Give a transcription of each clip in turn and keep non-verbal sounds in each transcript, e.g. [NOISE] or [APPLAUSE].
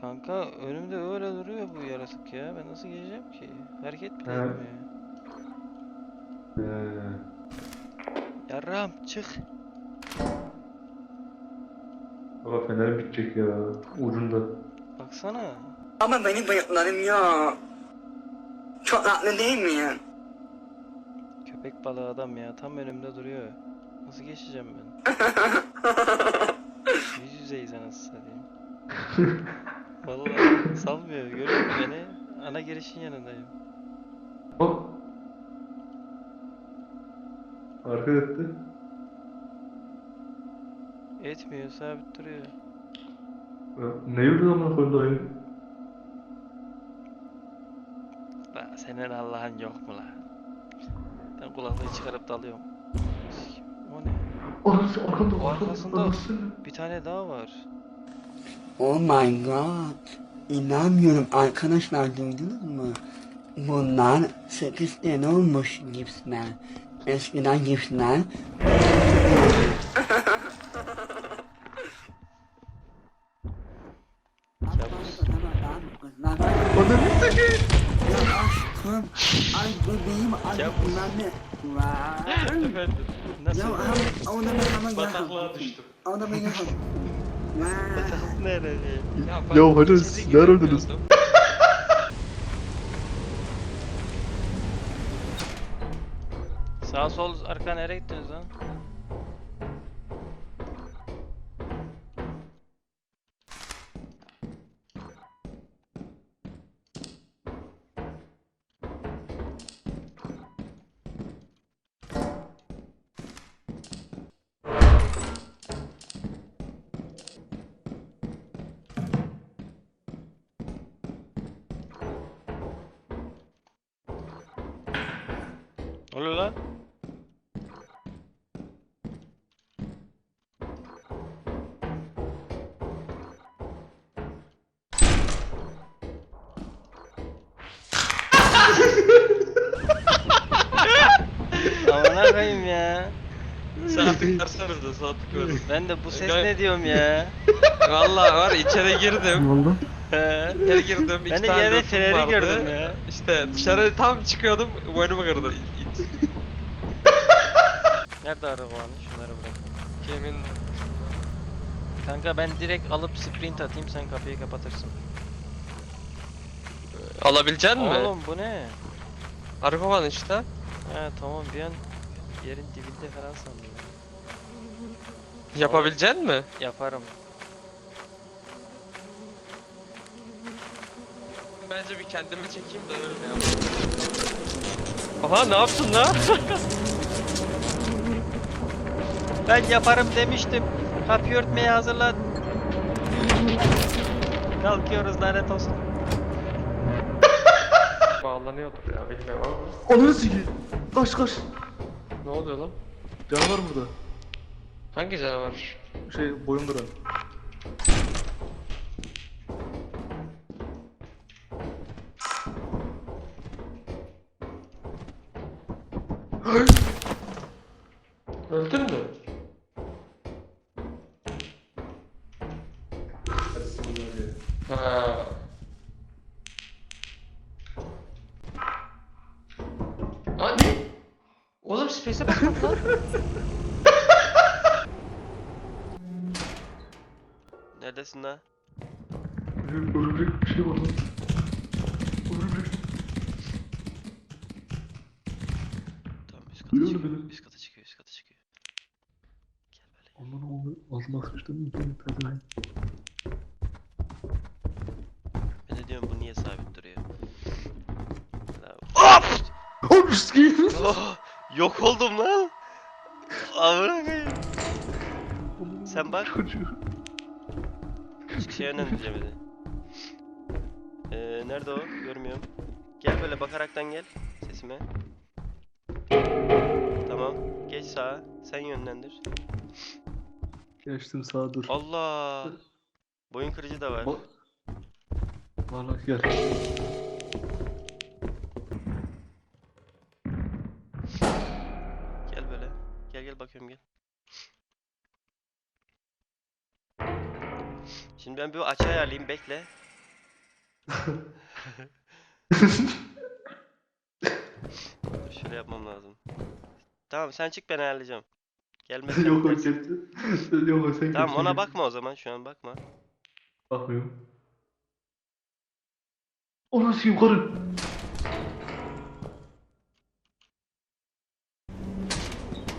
Kanka önümde öyle duruyor bu yarasık ya. Ben nasıl geçeceğim ki? Hareket bile He. etmiyor. Ee, Yarram çık. Baba fener bitecek ya. Ucunda. Baksana. Ama benim bıyıklarım yok. Çok tatlı değil mi ya? Köpek balığı adam ya. Tam önümde duruyor. Nasıl geçeceğim ben? [LAUGHS] Yüz yüzeyiz anasını satayım. [LAUGHS] Salmıyor. Görüyor musun beni? Ana girişin yanındayım. Bak. Hareket etti. Etmiyor, sabit duruyor. Ne yürüdü amına koyayım dayı? La senin Allah'ın yok mu la? Ben kulaklığı çıkarıp dalıyorum. O ne? Orası arkanda. Arkasında. Orası. Bir tane daha var. Oh my god. İnanmıyorum arkadaşlar duydunuz mu? Bunlar 8 tane olmuş gipsler. Eskiden gipsler Kabus. Ananı sikeyim. Aşkım, ay bebeğim, ay bunlar ne? Vay. Efendim. Nasıl? Ya abi, ona ben hemen Bataklığa düştüm. Ona ben hemen. Vay. Nerede? Ya hadi siz ne aradınız? Sağ sol arka nereye gittiniz lan? Ne oluyor lan? Koyayım ya. Sağ tıklarsanız da sağ tıklıyorum. Ben de bu ses Gay- ne diyorum ya. Valla var içeri girdim. oldu? He. İçeri girdim. iki ben de tane yerde lafım feneri vardı. gördüm ya. İşte dışarı tam çıkıyordum boynumu kırdı. Nerede araba hani? Şunları bırak. Kimin Kanka ben direkt alıp sprint atayım sen kapıyı kapatırsın. alabilecek mi? Oğlum bu ne? Araba var işte. He tamam bir an yerin dibinde falan sandım. ya. Yapabilecek mi? Yaparım. Bence bir kendimi çekeyim de öyle yapayım. Aha ne yaptın lan? Ben yaparım demiştim. Kapıyı örtmeye hazırlan. Kalkıyoruz lanet olsun. [LAUGHS] Bağlanıyordur ya bilmiyorum ama. Ananı sikeyim. Kaç kaç. Ne oluyor lan? Canavar burada. Hangi canavar? Şey boyun duran. Öldün mü? Ha. Aa ne? Oğlum space'e bak lan. Neredesin lan? Örümcek bir şey var lan. Örümcek. Tamam üst kata Duyuyor musun? Üst kata çıkıyor, üst kata çıkıyor. Gel böyle. Aman oğlum ağzıma sıçtım. Pezevenk. Ben de diyorum bu niye sabit duruyor? Ya, Oğlum sikeyim. Oh, yok oldum lan. Amına koyayım. Sen bak. Çocuğu. Şey de. Ee, nerede o? Görmüyorum. Gel böyle bakaraktan gel sesime. Tamam. Geç sağa. Sen yönlendir. Geçtim sağa dur. Allah. Boyun kırıcı da var. Bak. Valla gel. Gel böyle. Gel gel bakıyorum gel. Şimdi ben bir açı ayarlayayım bekle. [LAUGHS] Şöyle yapmam lazım. Tamam sen çık ben ayarlayacağım. Gelmezsen [LAUGHS] yok geç. Sen [LAUGHS] yok sen Tamam geç, ona bakma o zaman şu an bakma. Bakmıyorum. O nasıl yukarı?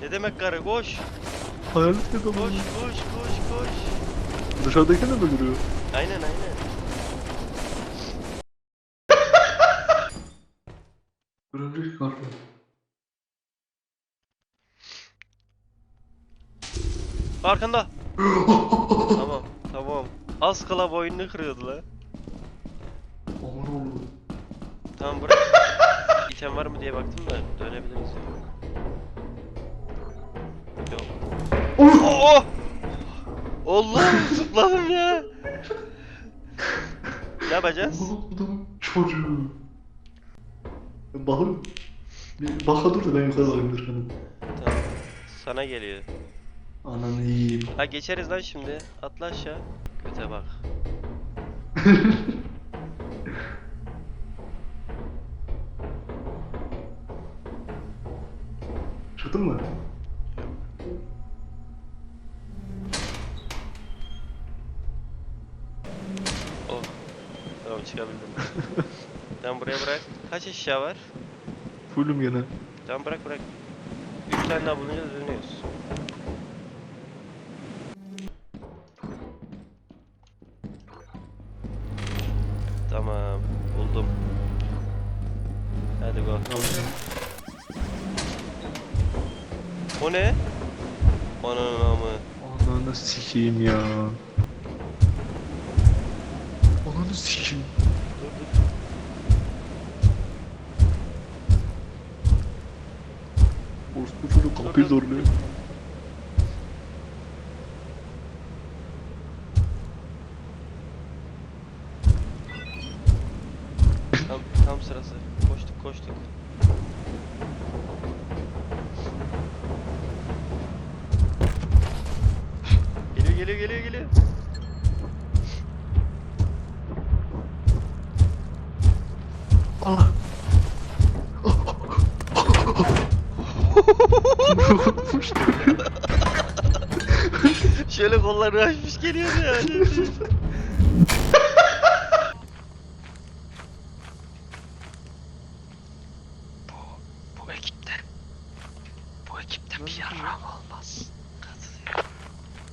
Ne demek karı koş. Hayalet ne Koş zaman? koş koş koş. Dışarıdayken de mi duruyor? Aynen aynen. Arkanda. [LAUGHS] tamam tamam. Az kala boynunu kırıyordu la. Aman oğlum. Tamam bırak. [LAUGHS] İtem var mı diye baktım da dönebiliriz. Yok. Oh! Oh! Allah zıpladım ya. Ne yapacağız? Çocuğu. Ben bakayım. Bir baka dur da ben yukarı hanım. Tamam. Sana geliyor. Ananı yiyeyim. Ha geçeriz lan şimdi. Atla aşağı. Göte bak. Çıktın mı? Oh. Tamam çıkabildim. [LAUGHS] tamam buraya bırak. Kaç eşya var? Fullüm gene. Tamam bırak bırak. 3 tane daha bulunca dönüyoruz. Tamam. Buldum. Hadi go. O ne? Ananın amı. Ananı sikeyim ya. Ananı sikeyim. Dur dur. Orospu çocuk kapıyı zorluyor. Tam, tam sırası. Koştuk koştuk. Geliyor geliyor geliyor geliyor. Allah. Şöyle kollarını açmış geliyor yani. [LAUGHS]